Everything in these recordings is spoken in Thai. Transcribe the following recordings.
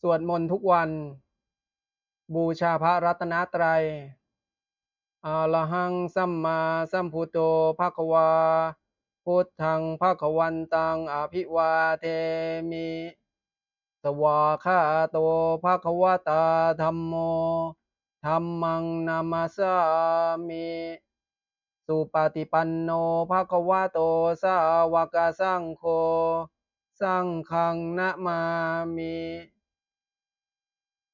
สวดมนต์ทุกวัน บูชาพระรัตนตรัยอะรหังสัมมาสัมพุทโธภะคะวา พุทธังภะคะวันตังอภิวาเทมิ สวาคาโตภะคะวตาธัมโมธัมมังนามาสามิสุปฏิปันโนภะคะวะโตสาวกสังโฆ สังฆังนะมามิ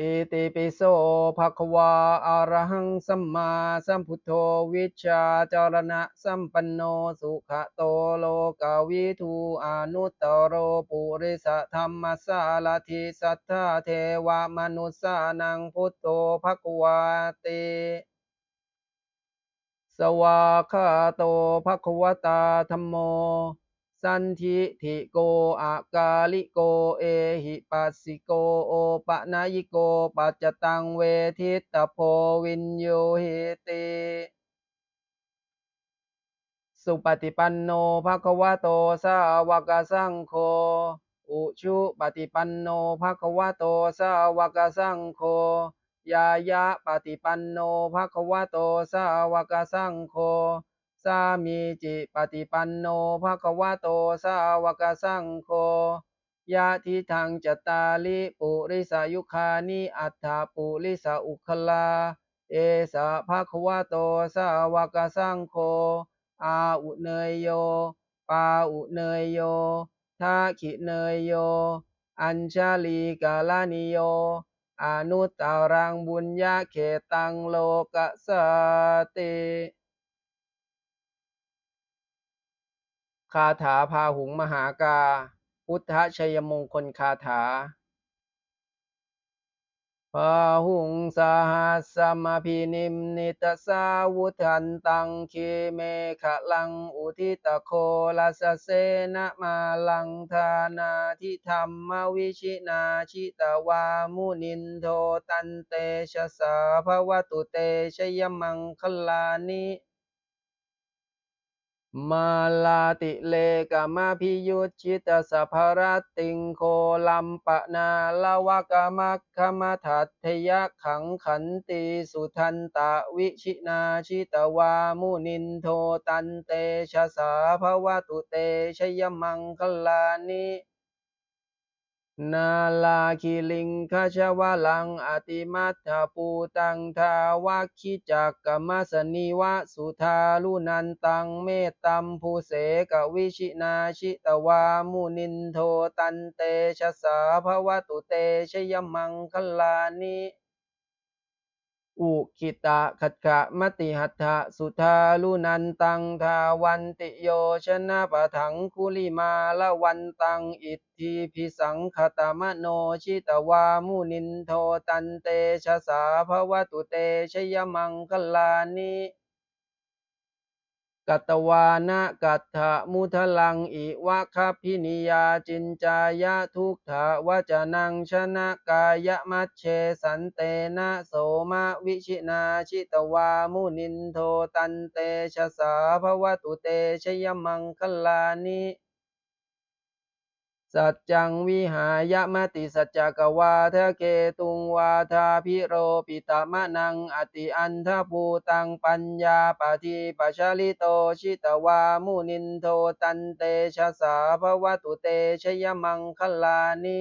อิติปิโสภะควะอะระหังสัมมาสัมพุทโธวิชาจารณะสัมปันโนสุขโตโลกาวิทูอนุตตโรปุริสธรรมสารถิสัทธาเทวมนุสสานังพุทโธภะควาติสวาคาโตภะควตาธัมโม สันทิทิโกอากาลิโกเอหิปัสสิโกโอปะนายิโกปัจจตังเวทิตโพวินโยหิติสุปฏิปันโนภะคะวะโตสาวกสังโฆอุชุปฏิปันโนภะคะวะโตสาวกสังโฆยายะปฏิปันโนภะคะวะโตสาวกสังโฆ สามีจิปฏิปันโนภะคะวะโตสาวกสังโฆยะทิทังจตาลิปุริสายุคานิอัฏฐปุริสาอุคลา เอสะภะคะวะโตสาวกสังโฆอาอุเนยโย ปาอุเนยโยทาขิเนยโย อัญชาลีกาลานิโยอนุตตรังบุญญาเขตังโลกสติ คาถาพาหุงมหากา พุทธชัยมงคลคาถาพาหุงสหัสสมพินิมนิตสาวุทันตังคีเมขะลังอุทิตโคลาสเสนะมาลังทานาทิธรรมวิชินาชิตวามุนินโทตันเตชะสาภวตุเตชยมังคลานิ มาลาติเลกามาพิยุตชิตสัพรติงโคลัมปะนาลวกามัคคมทัตทยะขังขันติสุทันตะวิชินาชิตวามุนินโทตันเตชะสาภวตุเตชยมังคลานิ นาลาคิลิงคชวะลังอติมัตถปูตังทาวาคิจักกมัสนิวะสุทาลุนันตังเมตตัมภูเสกวิชินาชิตวามุนินโทตันเตชะสาภวตุเตชยมังคลานิ อุคิตะขัดขะมติหัตถะสุทาลุนันตังทาวันติโยชนะปะถังคุลิมาละวันตังอิทธิพิสังขตมโนชิตวามุนินโทตันเตชะสาภวตุเตชยมังคลานิ กัตวานะกัตถะมุทลังอิวะคัพินิยาจินจายะทุกขะวจนังชนะกายมัชเชสันเตนะโสมะวิชินาชิตวามุนินโทตันเตชะสาภวตุเตชยมังคลานิ สัจจังวิหายมติสัจจกวาทะเกตุงวาทาพิโรปิตามะนังอติอันทภูตังปัญญาปฏิปชาลิโตชิตวามุนินโทตันเตชะสาภวตุเตชยมังคลานิ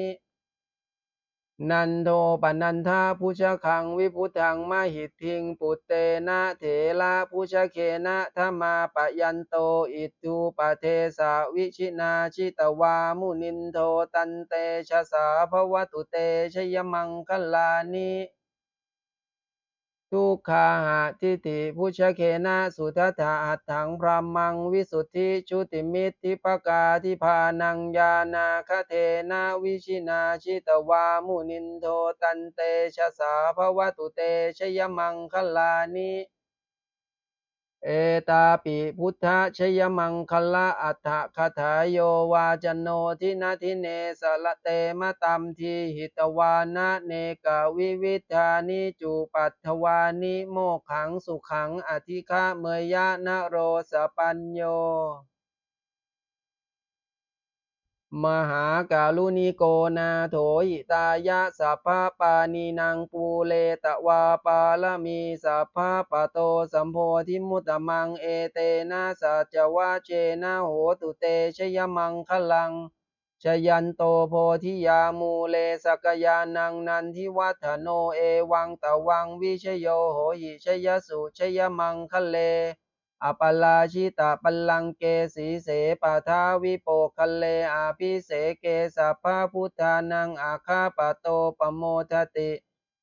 นันโทปนันทาพุชคังวิพุทังมหิตทิงปุตเตนะเถระพุชเคนะธรรมาปยันโตอิทูปเทสาวิชินาชิตวามุนินโทตันเตชะสาภวตุเตชยมังคลานิ ทุกขาหะทิฏฐิพุชเคนะสุทัฏะอัตถังพรามังวิสุทธิชุติมิตทิปกาทิพานังยานาคเทนะวิชินาชิตวามุนินโทตันเตชะสาภวตุเตชยมังคลานิ เอตาปิพุทธชยมังคละอัฏฐคถาโยวาจโนทินาทิเนสละเตมะตัมทีหิตวานะเนกวิวิธานิจูปัตถวานิโมขังสุขังอธิฆะเมยยะนะโรสปัญโย มหาการุณิโกนาโถหิตายะสัพพะปานีนางปูเลตะวาปาลมีสัพพะปะโตสัมโพธิมุตตมังเอเตนะสัจวะเจนะโหตุเตชยมังคลังชยันโตโพธิยามูเลสกยานังนันทิวัฒโนเอวังตะวังวิชโยโหหิชยสุชยมังคะเล อปลาชิตาปัลลังเกสีเสปะทาวิโปคะเลอาภิเสเกสัพพะพุทธานังอาคาปโตปโมทติ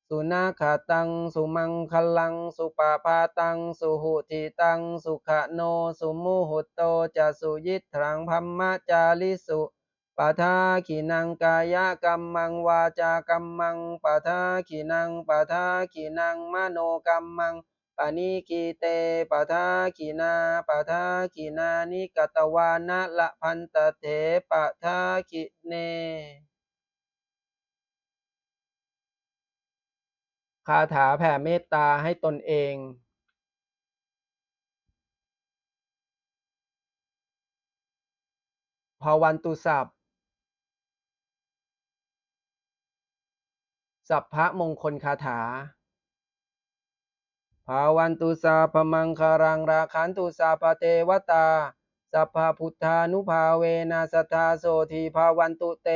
สุนาคตัง สุมังคลัง สุปาพาตัง สุหุติตัง สุขโน สุมุหุตโตจะสุยิตรังพัมมะจาลิสุปะทาขีนังกายกัมมังวาจากัมมังปะทาขีนังปะทาขีนังมโนกัมมัง ปานิกีเตปะทาขีนาปะทาขีนานิกตวานะละพันตเถปะทาขิเน คาถาแผ่เมตตาให้ตนเอง ภาวันตุสัพสัพพะมงคลคาถา ภาวันตุสาพมังคารังราคันตุสาปเทวตา สัพพพุทธานุภาเวนะสัทธาโสทีภาวันตุเต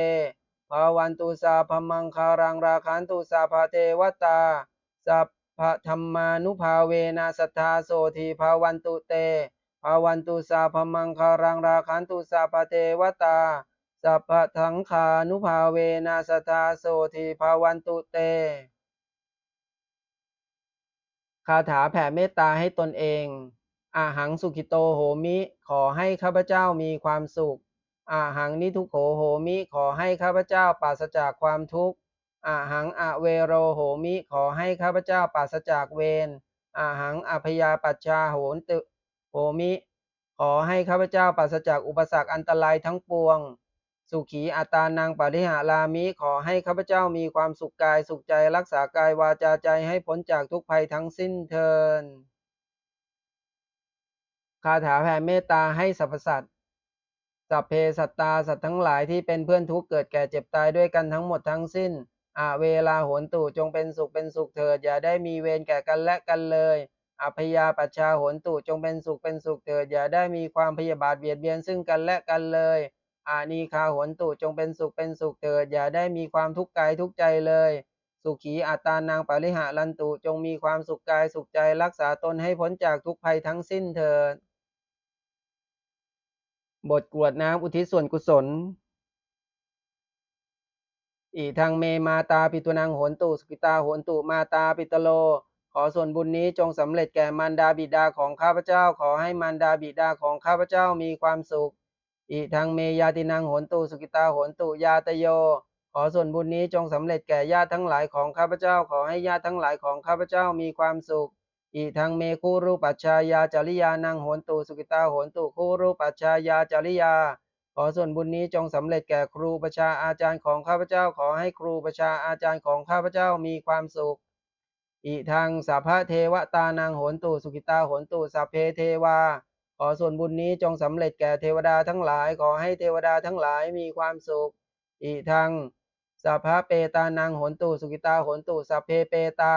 ภาวันตุสาพมังคารังราคันตุสาปเทวตา สัพพธรรมานุภาเวนะสัทธาโสทีภาวันตุเตภาวันตุสาพมังคารังราคันตุสาปเทวตา สัพพทังขานุภาเวนะสัทธาโสทีภาวันตุเต คาถาแผ่เมตตาให้ตนเองอาหังสุขิโตโหมิ ขอให้ข้าพเจ้ามีความสุขอาหังนิทุโขโหมิ ขอให้ข้าพเจ้าปราศจากความทุกข์อาหังอเวโรโหมิ ขอให้ข้าพเจ้าปราศจากเวรอาหังอภยาปัชชาโหนตุโหมิ ขอให้ข้าพเจ้าปราศจากอุปสรรคอันตรายทั้งปวง สุขีอัตานังปริหารามิขอให้ข้าพเจ้ามีความสุขกายสุขใจรักษากายวาจาใจให้พ้นจากทุกภัยทั้งสิ้นเทินคาถาแผ่เมตตาให้สรรพสัตว์สัพเพสัตตาสัตว์ทั้งหลายที่เป็นเพื่อนทุกข์เกิดแก่เจ็บตายด้วยกันทั้งหมดทั้งสิ้นอาเวลาโหนตุจงเป็นสุขเป็นสุขเถิด อย่าได้มีเวรแก่กันและกันเลยอัพยาปัชชาโหนตุจงเป็นสุขเป็นสุขเถิด อย่าได้มีความพยาบาทเบียดเบียนซึ่งกันและกันเลย อานีคาหนตุจงเป็นสุขเป็นสุขเถิด อย่าได้มีความทุกข์กายทุกใจเลย สุขีอัตานางปริหารันตุจงมีความสุขกายสุขใจรักษาตนให้พ้นจากทุกภัยทั้งสิ้นเถิด บทกวดน้ำอุทิศส่วนกุศลอีทางเมมาตาปิตุนังโหนตุสกิตาโหนตุมาตาปิตโล ขอส่วนบุญนี้จงสำเร็จแก่มารดาบิดาของข้าพเจ้า ขอให้มารดาบิดาของข้าพเจ้ามีความสุข อีทางเมยาตินังโหนตุสุกิตาโหนตุยาตโย ขอส่วนบุญนี้จงสำเร็จแก่ญาติทั้งหลายของข้าพเจ้าขอให้ญาติทั้งหลายของข้าพเจ้ามีความสุขอีทางเมคูรูปัชชายาจริยานังโหนตุสุกิตาโหนตุคูรูปัชชายาจริยา ขอส่วนบุญนี้จงสำเร็จแก่ครูประชาอาจารย์ของข้าพเจ้าขอให้ครูประชาอาจารย์ของข้าพเจ้ามีความสุขอิทังสัพพะเทวตานางโหนตุสุกิตาโหนตุสัพเพเทวา ขอส่วนบุญนี้จงสำเร็จแก่เทวดาทั้งหลาย ขอให้เทวดาทั้งหลายมีความสุขอิทังสัพพะเปตานางโหนตุสุกิตาโหนตุสัพเพเปตา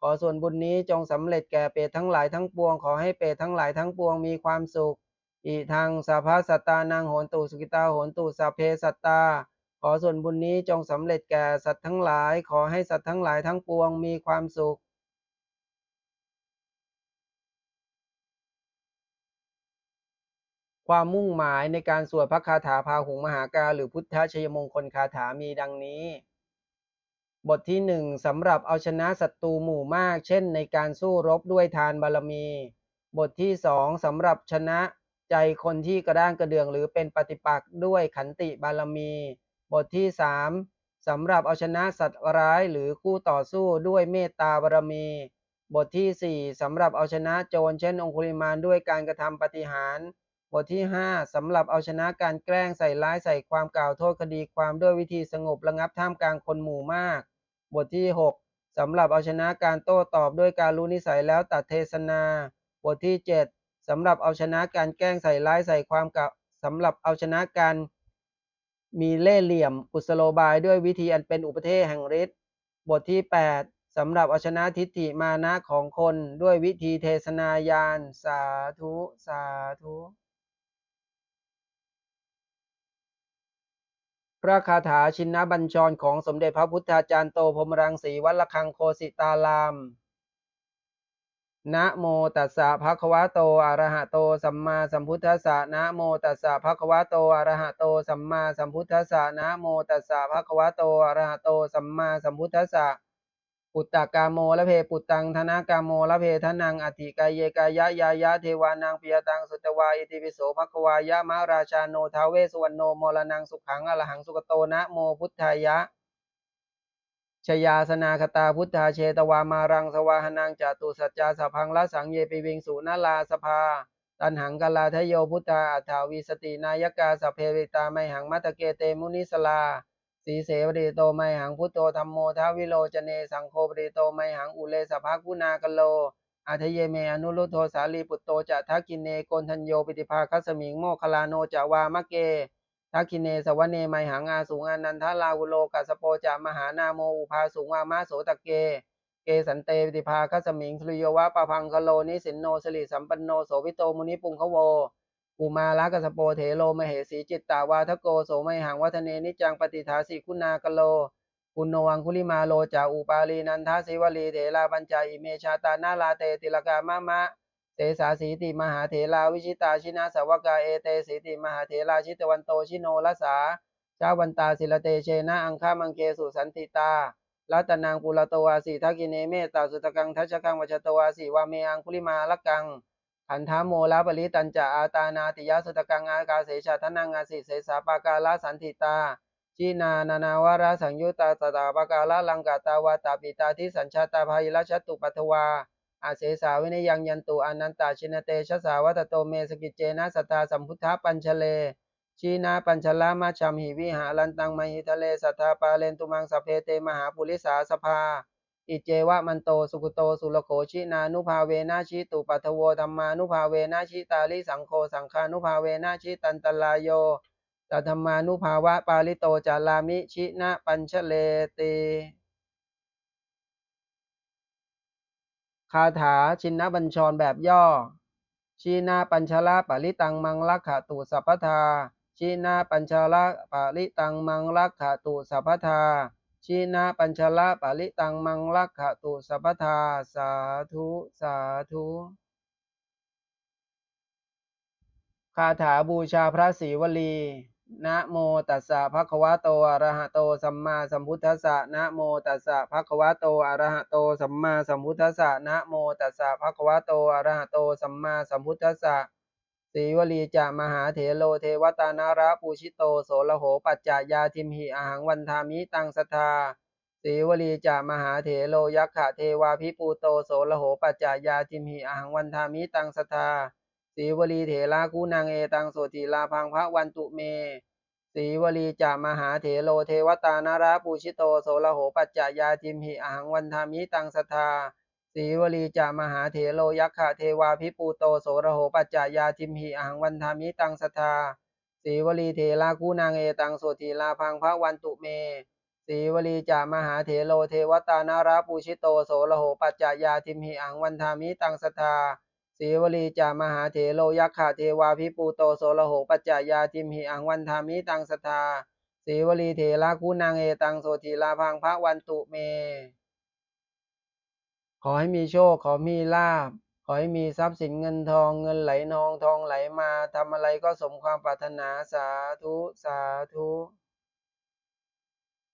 ขอส่วนบุญนี้จงสำเร็จแก่เปรตทั้งหลายทั้งปวง ขอให้เปรตทั้งหลายทั้งปวงมีความสุขอิทังสัพพะสัตตานังโหนตุสุกิตาโหนตุสัพเพสัตตา ขอส่วนบุญนี้จงสำเร็จแก่สัตว์ทั้งหลาย ขอให้สัตว์ทั้งหลายทั้งปวงมีความสุข ความมุ่งหมายในการสวดพระคาถาพาหุงมหากา หรือพุทธชยมงคลคาถามีดังนี้ บทที่หนึ่งสำหรับเอาชนะศัตรูหมู่มาก เช่น ในการสู้รบด้วยทานบารมี บทที่สองสำหรับชนะใจคนที่กระด้างกระเดืองหรือเป็นปฏิปักษ์ด้วยขันติบารมี บทที่สามสำหรับเอาชนะสัตว์ร้ายหรือคู่ต่อสู้ด้วยเมตตาบารมี บทที่4สำหรับเอาชนะโจรเช่นองคุลิมานด้วยการกระทำปฏิหาร บทที่ 5สำหรับเอาชนะการแกล้งใส่ร้ายใส่ความกล่าวโทษคดีความด้วยวิธีสงบระงับท่ามกลางคนหมู่มาก บทที่ 6สำหรับเอาชนะการโต้ตอบด้วยการรู้นิสัยแล้วตัดเทศนา บทที่ 7สำหรับเอาชนะการแกล้งใส่ร้ายใส่ความกล่าวสำหรับเอาชนะการมีเล่เหลี่ยมกุศโลบายด้วยวิธีอันเป็นอุปเทศแห่งฤทธิ์บทที่ 8สำหรับเอาชนะทิฏฐิมานะของคนด้วยวิธีเทศนายาน สาธุ สาธุ พระคาถาชินบัญชรของสมเด็จพระพุทธาจารย์โตพรมรังสีวัดระฆังโคสิตาราม นะโมตัสสะภะคะวะโตอะระหะโตสัมมาสัมพุทธัสสะนะโมตัสสะภะคะวะโตอะระหะโตสัมมาสัมพุทธัสสะนะโมตัสสะภะคะวะโตอะระหะโตสัมมาสัมพุทธัสสะ ปุตตะกาโมละเพปุตตังธนากาโมละเพทนังอธิกายเยกายะยายะเทวานังปิยตังสุตวาอิติปิโสภควายะมาราชาโนทาเวสุวรรณโนมรนังสุขังอรหังสุกโตนะโมพุทธายะชยาสนาคตาพุทธาเชตวามารังสวาหนังจตุสัจจาสพังละสังเยปิวิงสุนาลาสภาตันหังกลาทโยพุทธาอัฏฐาวิสตินายกาสเพริตาไมหังมัตตเกเตมุนิสลา สีเสวริโตไมหังพุทโธธรรมโมทาวิโลจเนสังโฆปริโตไมหังอุเลสภากุณากโลอาทเยเมอนุรุโทสาลีปุตโตจะทักกินเนโกนทัญโยปิติภาคัสมิงโมคลาโนจะวามะเกทักขิเนสวเนไมหังอาสุงอานันทาลาวุโลกัสโปจามหานาโมอุภาสุงวามาโสตะเก เกสันเตปิฏิภาคัสมิงสุริโยวะปะพังคโลนิสินโนสลิสัมปันโนโสวิโตมุนิปุงคโว กุมาลกัสสโปเถโลมเหสีจิตตาวาทโกโสมหังวัฒเนนิจังปฏิทาสิคุณากโลกุณโนวังคุลิมาโลจาอุปาลีนันทาสิวลีเถราปัญจาอิเมชาตานาลาเตติลกามะมะเสสาสีติมหาเถราวิชิตาชินาสวกาเอเตสีติมหาเถราชิตวันโตชิโนลสาชาวันตาศิลเตเชนะอังคามังเคสุสันติตาลัตนางปุระโตวาสีทักกิเนเมตตาสุตกังทัชกังวัชโตวาสีวาเมอังคุลิมาลกัง ขันธาโมลาปริตันจะอาตานาติยาสุตกังอากาเสชาทนังอาสิเสสาปากาลาสันติตาชีนานานาวาระสังยุตตาสตาปกาละลังกาตาวาตาปิตาทิสัญชาตาภายิรัชตุปัทวาอาเสสาวินยังยันตุอนันตาชินเตชะสาวัตโตเมสกิจเจนะสตตาสัมพุทธปัญชเลชีนาปัญชลามาชัมหิวิหาลันตังมหิทะเลสัทธาปาเลนตุมังสเพเตมหาปุริสาสภา อิเจวะมันโตสุกุโตสุลโขชินานุภาเวนะชิตุปัทโวธรรมานุภาเวนะชิตาลิสังโฆสังฆานุภาเวนะชิตันตลายโยตธรรมานุภาวะปาลิโตจารามิชินะปัญชเลติคาถาชินบัญชรแบบย่อ ชีนาปัญชละปะลิตังมังลักขตุสัพพทาชีนาปัญชละปะลิตังมังลักขตุสัพพทา ชีนาปัญชละปะลิตังมังลักขะตุสัพพทาสาธุสาธุคาถาบูชาพระศรีวลีนะโมตัสสะภะคะวะโตอะระหะโตสัมมาสัมพุทธัสสะนะโมตัสสะภะคะวะโตอะระหะโตสัมมาสัมพุทธัสสะนะโมตัสสะภะคะวะโตอะระหะโตสัมมาสัมพุทธัสสะ ศรีวลีจะมหาเถโลเทวตานาระปูชิโตโสระโหปัจจายาทิมหิอาหังวันทามิตังสทธาศรีวลีจะมหาเถโลยักขะเทวาพิปูโตโสระโหปัจจายาทิมหิอาหังวันทามิตังสทธาสีวลีเถระคูนางเอตังโสติลาพังพระวันตุเมสีวลีจามหาเถโลเทวตานาราปูชิโตโสระโหปัจจายาทิมหิอหังวันทามิตังสทธา สีวลีจามหาเถโลยักขะเทวาพิปูโตโสระโหปัจจายาทิมหิอหังวันทามิตังสทธาสีวลีเถระคูนางเอตังโสติลาพังพระวันตุเมสีวลีจามหาเถโลเทวตานาราปูชิโตโสระโหปัจจายาทิมหิอหังวันทามิตังสทธาสีวลีจามหาเถโลยักขะเทวาพิปูโตโสระโหปัจจายาทิมหิอังวันทามิตังสทาสีวลีเถระคูนางเอตังโสทีลาพังพระวันตุเม ขอให้มีโชค ขอมีลาภขอให้มีทรัพย์สินเงินทองเงินไหลนองทองไหลมาทำอะไรก็สมความปรารถนาสาธุสาธุ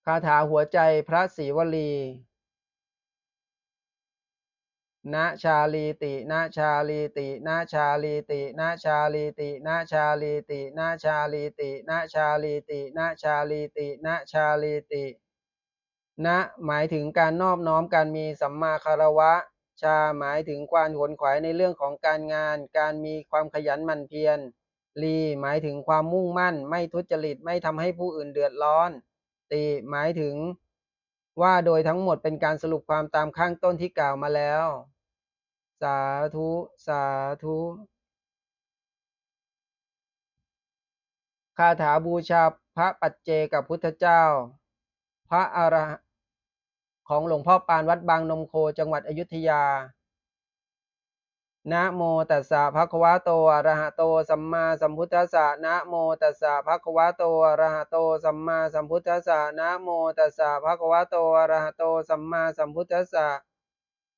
คาถาหัวใจพระศรีวลีนะชาลีตินะชาลีตินะชาลีตินะชาลีตินะชาลีตินะชาลีตินะชาลีตินะชาลีตินะชาลีติ นะหมายถึงการนอบน้อมการมีสัมมาคารวะ ชาหมายถึงความขวนขวายในเรื่องของการงาน การมีความขยันหมั่นเพียรลีหมายถึงความมุ่งมั่น ไม่ทุจริตไม่ทำให้ผู้อื่นเดือดร้อน ติหมายถึง ว่าโดยทั้งหมดเป็นการสรุปความตามข้างต้นที่กล่าวมาแล้ว สาธุ สาธุคาถาบูชาพระปัจเจกับพุทธเจ้า พระอรห ของหลวงพ่อปานวัดบางนมโคจังหวัดอยุธยา นะโมตัสสะภะคะวะโตอะระหะโตสัมมาสัมพุทธัสสะ นะโมตัสสะภะคะวะโตอะระหะโตสัมมาสัมพุทธัสสะ นะโมตัสสะภะคะวะโตอะระหะโตสัมมาสัมพุทธัสสะ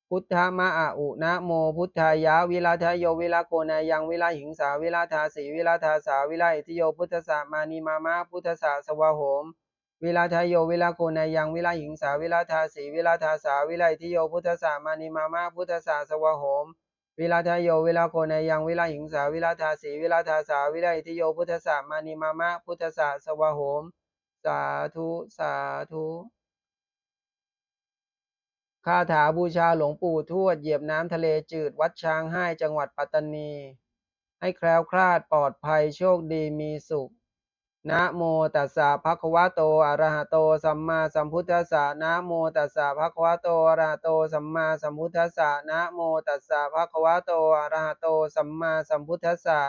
พุทธมะอะอุนะโมพุทธายะวิราทโยวิราโกนายังวิราหิงสาวิราทาสีวิราทาสาวิราอิทโยพุทธสะมานีมามะพุทธสะสวะโหม วิราทโยวิราโกนายังวิราหิงสาวิราทาสีวิราทาสาวิราอิทิโยพุทธสะมานีมามะพุทธสะสวะโหมวิราทโยวิราโกนายังวิราหิงสาวิราทาสีวิราทาสาวิราอิทิโยพุทธสะมานีมามะพุทธสะสวะโหม สาธุสาธุคาถาบูชาหลวงปู่ทวดเหยียบน้ำทะเลจืดวัดช้างให้จังหวัดปัตตานี ให้แคล้วคลาดปลอดภัยโชคดีมีสุข นะโมตัสสะภะคะวะโตอะระหะโตสัมมาสัมพุทธัสสะนะโมตัสสะภะคะวะโตอะระหะโตสัมมาสัมพุทธัสสะนะโมตัสสะภะคะวะโตอะระหะโตสัมมาสัมพุทธัสสะ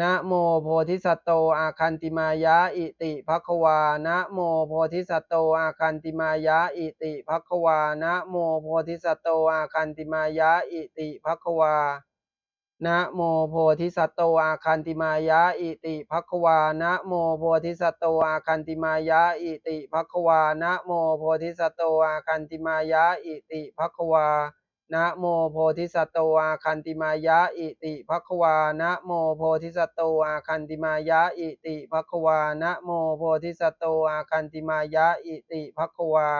นะโมโพธิสัตโตอาคันติมายะอิติภควานะโมโพธิสัตโตอาคันติมายะอิติภควานะโมโพธิสัตโตอาคันติมายะอิติภควา นะโมโพธิสัตโตอาคันติมายะอิติภควานะโมโพธิสัตโตอาคันติมายะอิติภควานะโมโพธิสัตโตอาคันติมายะอิติภควานะโมโพธิสัตโตอาคันติมายะอิติภควานะโมโพธิสัตโตอาคันติมายะอิติภควานะโมโพธิสัตโตอาคันติมายะอิติภควา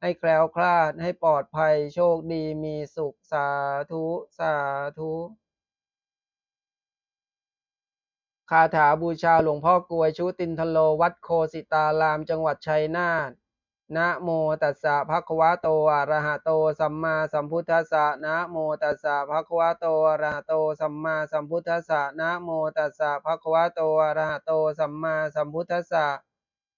ให้แคล้วคลาดให้ปลอดภัยโชคดีมีสุขสาธุสาธุ คาถาบูชาหลวงพ่อกลวยชุตินทโลวัดโคสิตารามจังหวัดชัยนาทนะโมตัสสะภะคะวะโตอะระหะโตสัมมาสัมพุทธัสสะนะโมตัสสะภะคะวะโตอะระหะโตสัมมาสัมพุทธัสสะนะโมตัสสะภะคะวะโตอะระหะโตสัมมาสัมพุทธัสสะ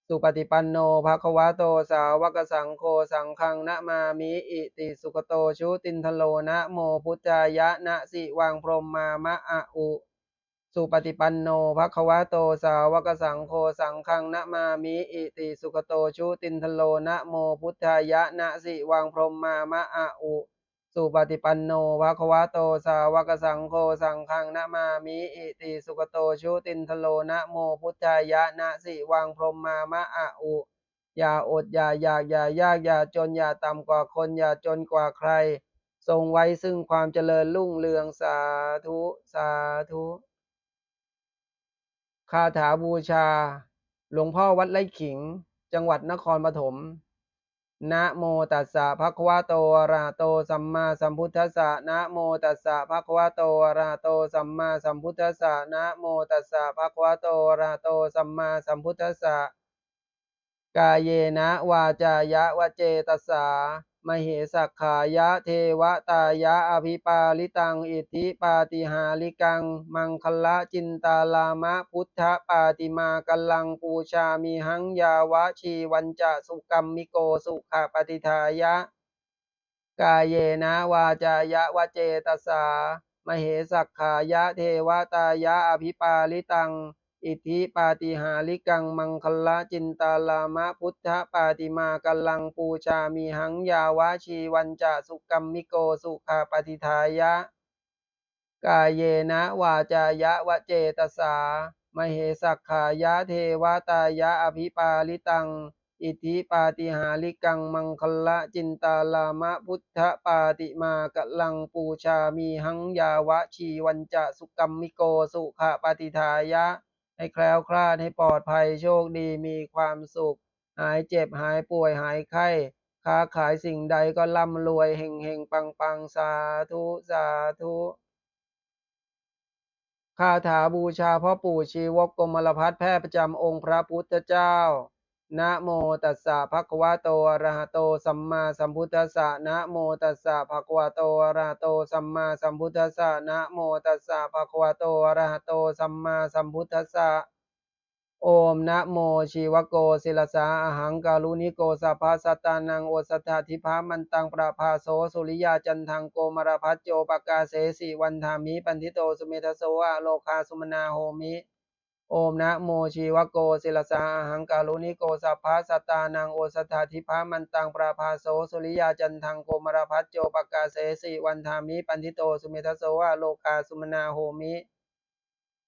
สุปฏิปันโนภะคะวะโตสาวกสังโฆสังฆังนะมามิอิติสุขโตชุตินทโลนะโมพุทธายะนะสิวังพรหมมามะอะอุ สุปฏิปันโนภะคะวะโตสาวกสังโฆสังฆังนะมามิอิติสุขโตชุตินทโลนะโมพุทธายะนะสิวังพรหมมามะอะอุสุปฏิปันโนภะคะวะโตสาวกสังโฆสังฆังนะมามิอิติสุขโตชุตินทโลนะโมพุทธายะนะสิวังพรหมมามะอะอุอย่าอดอย่าอยากอย่ายากอย่าจนอย่าต่ำกว่าคนอย่าจนกว่าใคร ทรงไว้ซึ่งความเจริญรุ่งเรืองสาธุสาธุ คาถาบูชา หลวงพ่อวัดไร่ขิง จังหวัดนครปฐมนะโมตัสสะภะคะวะโตอะระหะโตสัมมาสัมพุทธัสสะนะโมตัสสะภะคะวะโตอะระหะโตสัมมาสัมพุทธัสสะนะโมตัสสะภะคะวะโตอะระหะโตสัมมาสัมพุทธัสสะกายเยนะวาจายะวเจตสา มเหสักขายะเทวตายะอภิปาลิตังอิทธิปาติหาริกัง มังคละจินตาลามะพุทธปาติมากัลังปูชามิหังยาวะชีวันจะสุกรรมมิโกสุขปฏิทายะ กายเยนะวาจายะวเจตสามเหสักขายะเทวตายะอภิปาลิตัง อิทธิปาติหาริกังมังคละจินตาลามะพุทธปาติมากัลังปูชามิหังยาวะชีวันจะสุกรรมมิโกสุขาปฏิทายะ กายเยนะวาจายะวเจตสามเหสักขายะเทวตายะอภิปาลิตัง อิทธิปาติหาริกังมังคละจินตาลามะพุทธปาติมากะลังปูชามีหังยาวะชีวันจะสุกรรมมิโกสุขะปฏิทายะ ให้แคล้วคลาดให้ปลอดภัยโชคดีมีความสุข หายเจ็บหายป่วยหายไข้ค้าขายสิ่งใดก็ร่ำรวยเฮงเฮงปังปังสาธุ สาธุคาถาบูชาพ่อปู่ชีวกกรมลพัฒแพทย์ประจำองค์พระพุทธเจ้า นะโมตัสสะภะคะวะโตอะระหะโตสัมมาสัมพุทธัสสะนะโมตัสสะภะคะวะโตอะระหะโตสัมมาสัมพุทธัสสะนะโมตัสสะภะคะวะโตอะระหะโตสัมมาสัมพุทธัสสะโอมนะโมชีวโกศิลสาอาหังกาลุนิโกสัพพสตตานังโอสัทธาธิพามันตังประภาโสสุริยาจันทังโกมารพัจโจปกาเสสีวันธามิปันทิโตสุเมทโสอะโลคาสุมนาโหมิ โอมนะโมชีวโกศิลสาหังกาลุนิโกสัพพะสตานังโอสัทาธิพามันตังประภาโสสุริยาจันทังโกมารพัจโจปกาเสสีวันธามิปันทิโตสุเมทโสอะโลคาสุมนาโหมิ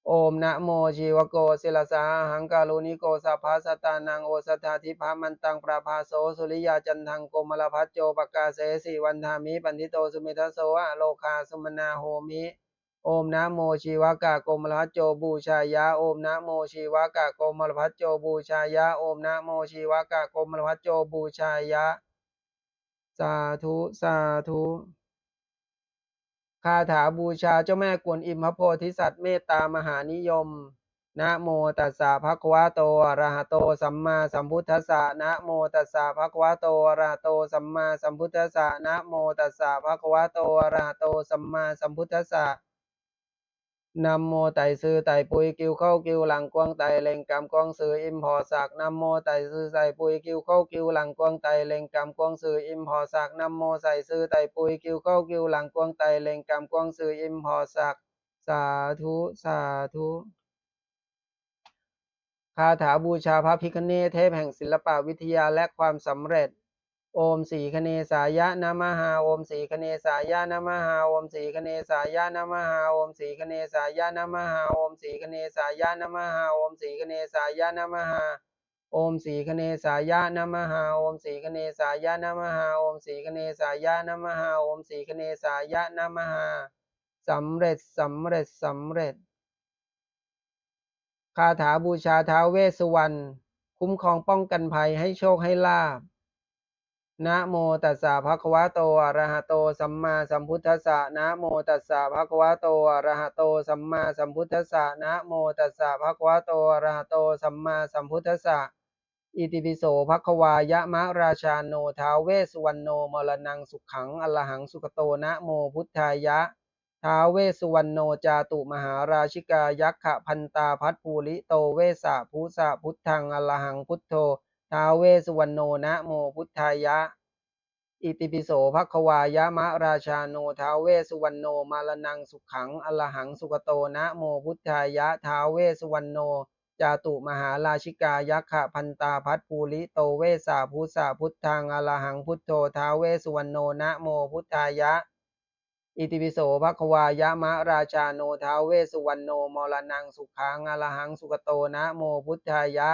โอมนะโมชีวโกศิลสาหังกาลุนิโกสัพพะสตานังโอสัทาธิพามันตังประภาโสสุริยาจันทังโกมลพัจโจปกาเสสีวันธามิปันทิโตสุเมทโสอะโลคาสุมนาโหมิ โอมนะโมชีวกะโกมลพัจโจบูชายะโอมนะโมชีวกะโกมลพัจโจบูชายะโอมนะโมชีวกะโกมลพัจโจบูชายะ สาธุสาธุคาถาบูชาเจ้าแม่กวนอิมพระโพธิสัตว์เมตตามหานิยม นะโมตัสสะภะคะวะโตอะระหะโตสัมมาสัมพุทธัสสะนะโมตัสสะภะคะวะโตอะระหะโตสัมมาสัมพุทธัสสะนะโมตัสสะภะคะวะโตอะระหะโตสัมมาสัมพุทธัสสะ นำโมไต่ซื้อไต่ปุยกิวเข้ากิวหลังกวงไตเล็งกำกวงซื้ออิมพอสักนำโมไต่ซื้อใส่ปุยกิวเข้ากิวหลังกวงไตเล็งกำกวงซื้ออิมพอสักนำโมใส่ซื้อไต่ปุยกิวเข้ากิวหลังกวงไตเล็งกำกวงซื้ออิมพอสักสาธุสาธุคาถาบูชาพระพิคเนศเทพแห่งศิลปวิทยาและความสำเร็จ โอมสีคเนสายะนะมหาโอมสีคเนสายะนะมหาโอมสีคเนสายะนะมหาโอมสีคเนสายะนะมหาโอมสีคเนสายะนะมหาโอมสีคเนสายะนมหาโอมสีคเนสายะนมหาโอมสีคเนสายะนมหาโอมสีคเนสายะนมหาโอมสีคเนสายะนมหาสำเร็จสำเร็จสำเร็จคาถาบูชาท้าวเวสสุวรรณคุ้มครองป้องกันภัยให้โชคให้ลาบ นะโมตัสสะภะคะวะโตอะระหะโตสัมมาสัมพุทธัสสะนะโมตัสสะภะคะวะโตอะระหะโตสัมมาสัมพุทธัสสะนะโมตัสสะภะคะวะโตอะระหะโตสัมมาสัมพุทธัสสะอิติปิโสภะคะวายะมะราชาโนท้าเวสุวรรณโนมรณังสุขังอลหังสุขโตนะโมพุทธายะท้าเวสุวรรณโนจาตุมหาราชิกายักขะพันตาพัทภูริโตเวสะภูสะพุทธังอลหังพุทโธ ทาเวสุวรรณโนนะโมพุทธายะ อิติปิโสภควายามะราชาโนทาเวสุวรรณโนมาลนังสุขังอลหังสุกโตนะโมพุทธายะทาเวสุวรรณโนจาตุมหาราชิกายักขะพันตาพัทภูริโตเวสาภูสาพุทธังอลหังพุทโธทาเวสุวรรณโนนะโมพุทธายะ อิติปิโสภควายามะราชาโนทาเวสุวรรณโนมรณังสุขังอลหังสุกโตนะโมพุทธายะ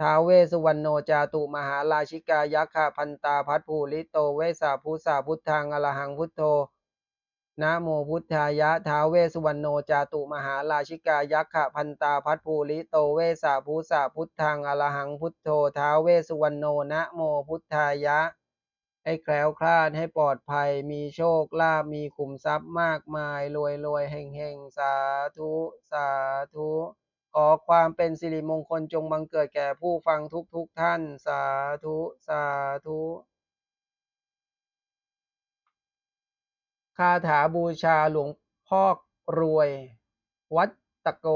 ท้าวเวสุวรรณโนจาตุมหาราชิกายักขะพันตาพัทภูริโตเวสาภูสาพุทธังอรหังพุทโธนะโมพุทธายะท้าวเวสุวรรณโนจาตุมหาราชิกายักขะพันตาพัทภูริโตเวสาภูสาพุทธังอรหังพุทโธท้าวเวสุวรรณโนนะโมพุทธายะ ให้แคล้วคลาดให้ปลอดภัยมีโชคลาภมีขุมทรัพย์มากมายรวยรวยเฮงเฮงสาธุ สาธุ ขอความเป็นสิริมงคลจงบังเกิดแก่ผู้ฟังทุกทุกๆท่าน สาธุ สาธุ คาถาบูชาหลวงพ่อรวย วัดตะโก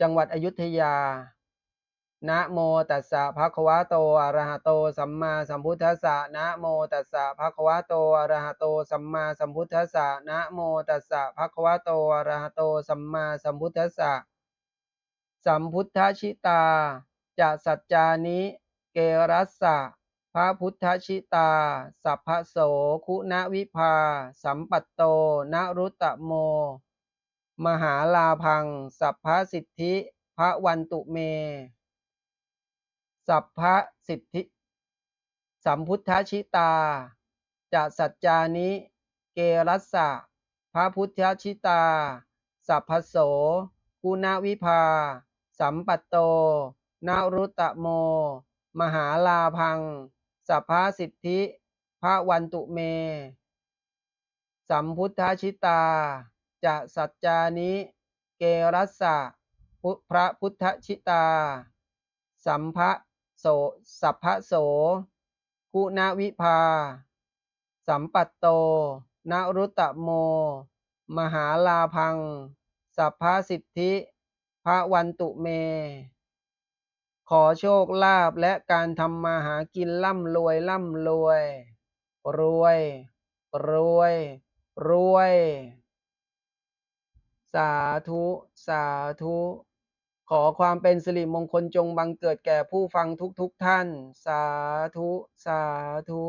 จังหวัดอยุธยา นะโมตัสสะภะคะวะโต อะระหะโต สัมมาสัมพุทธัสสะ นะโมตัสสะภะคะวะโต อะระหะโต สัมมาสัมพุทธัสสะ นะโมตัสสะภะคะวะโต อะระหะโต สัมมาสัมพุทธัสสะ สัมพุทธชิตาจะสัจจานิเกรัสสะพระพุทธชิตา สัพพโสคุณวิภา สัมปัตโตนรุตตะโม มหาลาพัง สัพพสิทธิพระวันตุเม สัพพสิทธิ สัมพุทธชิตาจะสัจจานิเกรัสสะพระพุทธชิตา สัพพโสกุณวิภา สัมปัตโตนรุตตะโม มหาลาพัง สัพพสิทธิพระวันตุเม สัมพุทธชิตา จะสัจจานิ เกรัสสะพระพุทธชิตา สัมภะโส สัพพะโสคุณวิภา สัมปัตโตนรุตตโม มหาลาพัง สัพพสิทธิ ระวันตุเม ขอโชคลาภและการทำมาหากินร่ำรวยร่ำรวย รวย รวย รวย สาธุ สาธุ ขอความเป็นสิริมงคลจงบังเกิดแก่ผู้ฟังทุกๆทท่าน สาธุ สาธุ